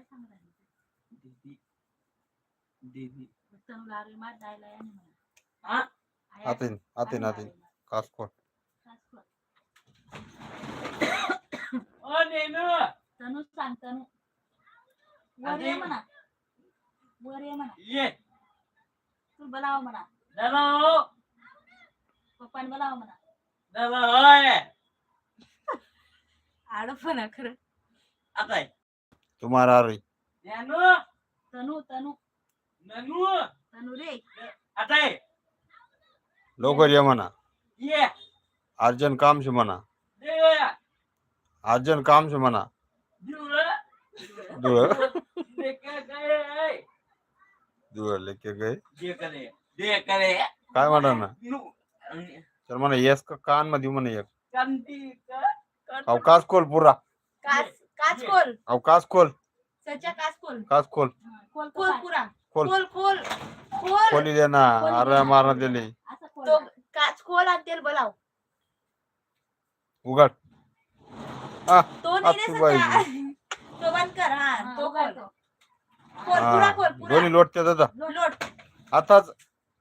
काय सांगणार? दीदी दीदी। तनुला आरे मार जायला या नाही. हा? आहे, आतीन आतीन आतीन. कासकोट सासू. ओ नेनू! तनू सांग तनू। वर ये म्हणा. वर ये म्हणा. ये. तू बोलाव म्हणा. दादा बोलाव म्हणा. दादा आडपणा खरं. आता तुम्हारा रे। नेनू तनू तनू। ननू तनू रे। आता आहे. ये म्हणा ये। अर्जंट काम से मना। अर्जंट काम से मना। जुळा धुळ लेके गए करे करे। काय म्हणा ना? नु। तर म्हणा येस का कान मध्ये म्हणा एक। का अवकाश खोल पुरा। काच काच खोल. अवकाश खोल. सच्या काच खोल. काच खोल. खोल खोल पुरा. खोल. खोल खोल. खोल. खोली दे ना. खोली. अरे. मारना दिले. असं तो काच खोल आणि तेल बोलाव. उघड. आ, तो नाही रे तू सध्या. तो बंद कर हा तो उघड खोल. तो. खोल हा. पुरा खोल पुरा. दोन्ही लोटते दादा लोट. आताच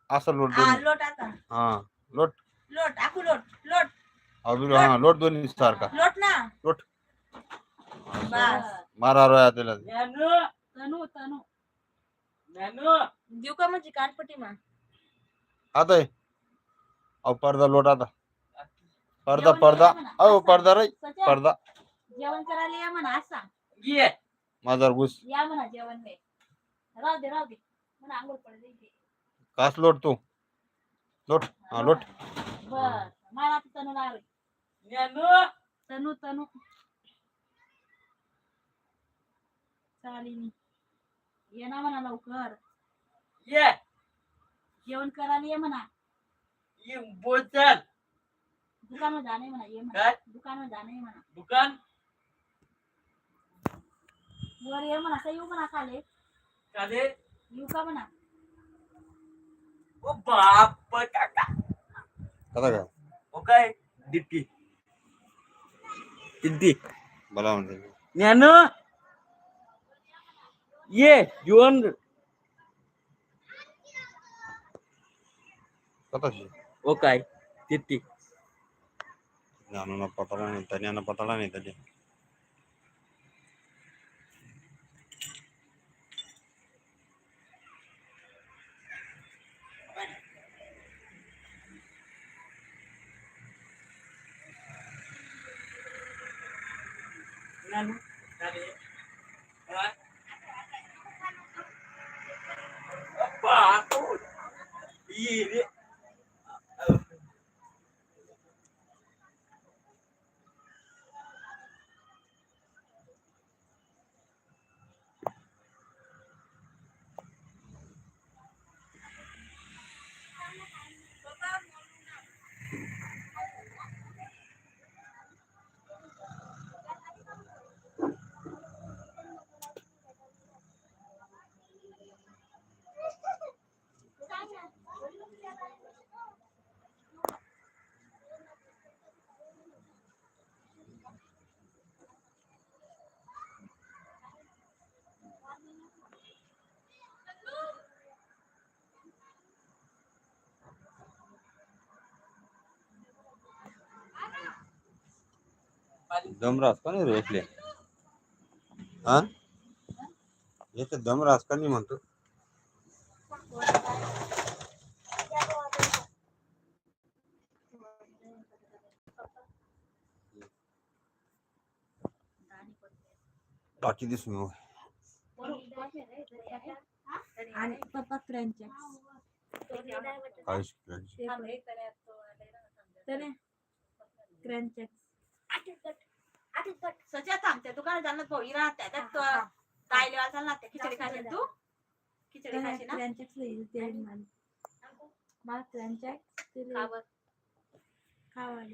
असं लोट हा दोन्ही. लोट आता. हा लोट. लोट आखू लोट लोट. अजून हा लोट दोन्ही सारखा. लोट ना. लोट. मारा रोया ननू तनू तनू. ननू. देऊ का म्हणजे कानपट्टी मा आता अहो पडदा लोट आता. पडदा जेवण पडदा. म्हणा. अहो. पडदा रे. सच्या, पडदा. जेवण करायला या म्हणा असा. ये. माझा घुस. या म्हणा जेवण नाही राहू दे राहू दे. म्हणा आंघोळ पडले कास लोट तू? लोट. हा लोट. बर. मला तनू लावे ननू. तनू तनू. चालेल ये ना म्हणा लवकर ये जेवण करायला ये म्हणा ये बोचल दुकानावर जाणे म्हणा ये म्हणा काय दुकानावर जाणे म्हणा दुकान वर ये म्हणा असं येऊ म्हणा खाले कादे येऊ का म्हणा ओ बाप काका आता काय ओ काय दिप्ती दिप्ती बोला म्हणते Ye, yeah. Kata sih. Oke, okay. titik. Nah, anak patalan nih, tadi anak patalan nih tadi. Nah, tadi. 一一 दमरास का नाही रोखले हा याचे दमरास का नाही म्हणतो बाकी दिसून येऊ. आणि पप्पा फ्रेंच काय शिकायचं? क्रंच सच्या थांबते दुकानात जाणार पोळी राहते. त्यात दायले वाचायला लागते खिचडी खाशील तू? खिचडी खायची ना? मला. त्यांच्या खावड